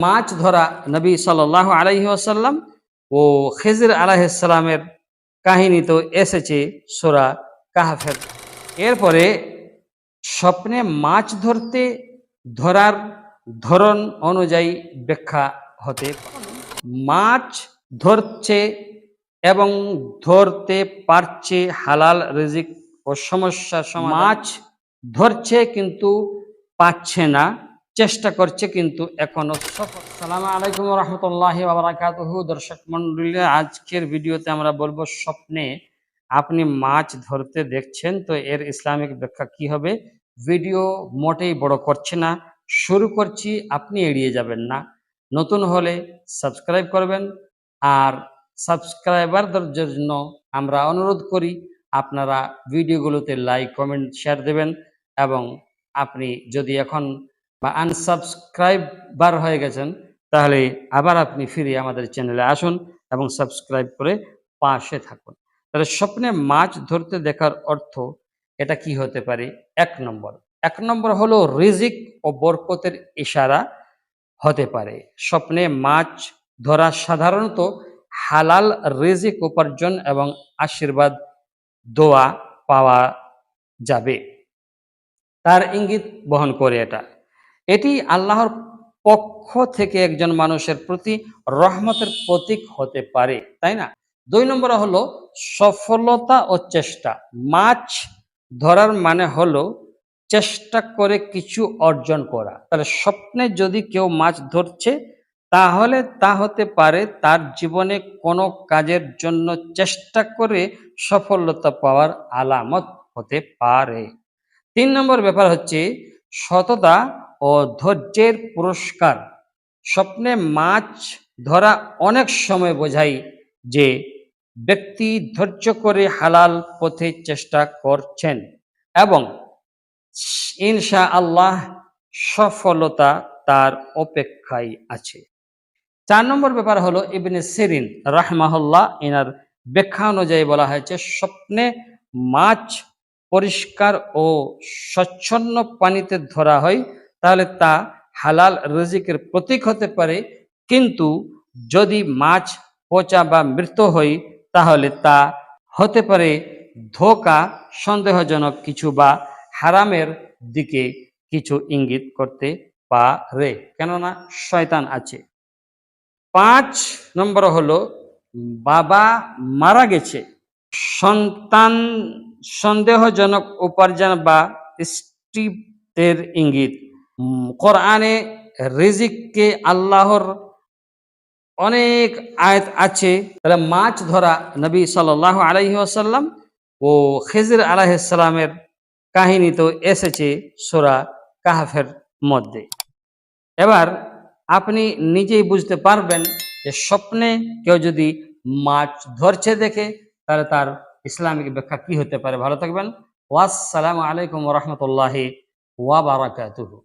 মাছ ধরা নবী সাল আলাইহি আসাল্লাম ও খেজির আলাহিসাল্লামের কাহিনী তো এসেছে সোরা কাহাফের এরপরে স্বপ্নে মাছ ধরতে ধরার ধরন অনুযায়ী ব্যাখ্যা হতে মাছ ধরছে এবং ধরতে পারছে হালাল রিজিক ও সমস্যা। মাছ ধরছে কিন্তু পাচ্ছে না চেষ্টা করছে কিন্তু এখনও সফল। সালাম আলাইকুম রহমতুল্লাহ বাবরাকাতহু দর্শক মন্ডলী আজকের ভিডিওতে আমরা বলব স্বপ্নে আপনি মাছ ধরতে দেখছেন, তো এর ইসলামিক ব্যাখ্যা কি হবে? ভিডিও মোটেই বড় করছে না, শুরু করছি, আপনি এড়িয়ে যাবেন না। নতুন হলে সাবস্ক্রাইব করবেন আর সাবস্ক্রাইবারদের জন্য আমরা অনুরোধ করি, আপনারা ভিডিওগুলোতে লাইক, কমেন্ট, শেয়ার দেবেন এবং আপনি যদি এখন বা আনসাবস্ক্রাইবার হয়ে গেছেন, তাহলে আবার আপনি ফিরে আমাদের চ্যানেলে আসুন এবং সাবস্ক্রাইব করে পাশে থাকুন। তাহলে স্বপ্নে মাছ ধরতে দেখার অর্থ এটা কি হতে পারে? এক নম্বর। এক নম্বর হলো রিজিক ও বরকতের ইশারা হতে পারে। স্বপ্নে মাছ ধরা সাধারণত হালাল রিজিক উপার্জন এবং আশীর্বাদ দোয়া পাওয়া যাবে। তার ইঙ্গিত বহন করে এটা। এটি আল্লাহর পক্ষ থেকে একজন মানুষের প্রতি রহমতের প্রতীক হতে পারে, তাই না? দুই নম্বর হলো সফলতা ও চেষ্টা। মাছ ধরার মানে হলো চেষ্টা করে কিছু অর্জন করা। তাহলে স্বপ্নে যদি কেউ মাছ ধরছে, তাহলে তা হতে পারে তার জীবনে কোনো কাজের জন্য চেষ্টা করে সফলতা পাওয়ার আলামত হতে পারে। তিন নম্বর ব্যাপার হচ্ছে সততা ও ধৈর্যের পুরস্কার। স্বপ্নে মাছ ধরা অনেক সময় বোঝাই যে ব্যক্তি ধৈর্য করে হালাল পথে চেষ্টা করছেন এবং ইনশা আল্লাহ সফলতা তার অপেক্ষায় আছে। চার নম্বর ব্যাপার হলো ইবনে সেরিন রাহমাহুল্লাহ, এনার ব্যাখ্যা অনুযায়ী বলা হয়েছে, স্বপ্নে মাছ পরিষ্কার ও স্বচ্ছন্ন পানিতে ধরা হয় তাহলে তা হালাল রিজিকের প্রতীক হতে পারে। কিন্তু যদি মাছ পচা বা মৃত হয় তাহলে তা হতে পারে ধোকা, সন্দেহজনক কিছু বা হারামের দিকে কিছু ইঙ্গিত করতে পারে। কেননা শয়তান আছে। পাঁচ নম্বর হলো, বাবা মারা গেছে। সন্তান সন্দেহজনক উপার্জন বা স্টিপের ইঙ্গিত। কোরআনে রিজিককে আল্লাহর অনেক আয়াত আছে। তাহলে মাছ ধরা নবী সাল আলাইহি আসাল্লাম ও খেজির আলাহিসাল্লামের কাহিনী তো এসেছে সোরা কাহাফের মধ্যে। এবার আপনি নিজেই বুঝতে পারবেন যে স্বপ্নে কেউ যদি মাছ ধরছে দেখে, তাহলে তার ইসলামিক ব্যাখ্যা কি হতে পারে? ভালো থাকবেন। ওয়াসসালামু আলাইকুম রহমতুল্লাহি ওয়া বারাকাতুহু।